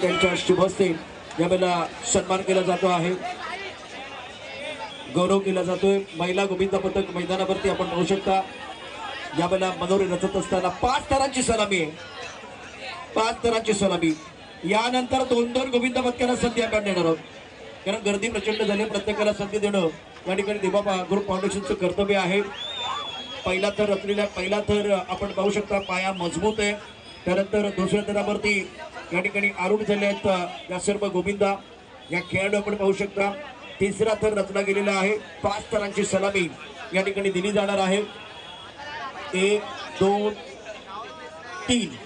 त्यांच्या शुभ हस्ते यावेळेला सन्मान केला जातो आहे. गौरव केला जातोय. महिला गोविंद पथक मैदानावरती आपण पाहू शकता. यावेळेला मनोरे रचत असताना पाच तरांची सलामी आहे. पाच तरांची सलामी. यानंतर दोन दोन गोविंद पथकांना संधी आपण देणार आहोत. कारण गर्दी प्रचंड झाली प्रत्येकाला संधी देणं या ठिकाणी देवाबा ग्रुप फाउंडेशनचं कर्तव्य आहे. पहिला थर रचलेला पहिला थर आपण पाहू शकता. पाया मजबूत आहे. त्यानंतर दुसऱ्या थरावरती या ठिकाणी आरूढ झाले आहेत या सर्व गोविंदा. या खेळाडू आपण पाहू शकता तिसरा थर रचला गेलेला आहे. पाच थरांची सलामी या ठिकाणी दिली जाणार आहे. एक दोन तीन.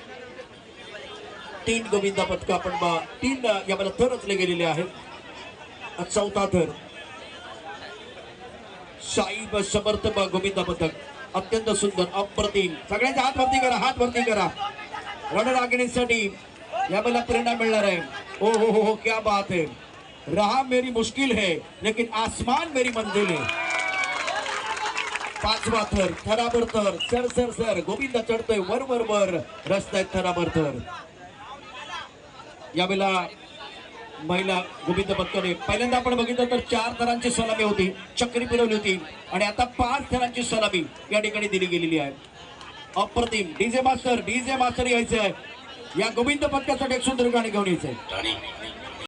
तीन गोविंदा पथक आपण बा- तीन यामध्ये थर रचले गेलेले आहेत. चौथा थर. साईब समर्थ ब- गोविंदा पथक अत्यंत सुंदर अप्रतिम. सगळ्यांचे हात वरती करा हात वरती करा. रणरागिणीसाठी या मला प्रेरणा मिळणार आहे. ओ हो हो हो क्या बात है. रहा मेरी मुश्किल है लेकिन आसमान मेरी मंजिल है. पाचवा थर थराबर थर सर सर सर. गोविंदा चढतोय वर वर वर. रस्त्यात थराबर थर. यावेळेला महिला गोविंद पत्करे पहिल्यांदा आपण बघितलं तर चार थरांची सलामी होती चक्री फिरवली होती आणि आता पाच थरांची सलामी या ठिकाणी दिली गेलेली आहे. अप्रतिम डीजे मास्टर डीजे मास्टर यायचं आहे या गोविंद पथकासाठी एक सुंदर गाणी घेऊन यायचं राणी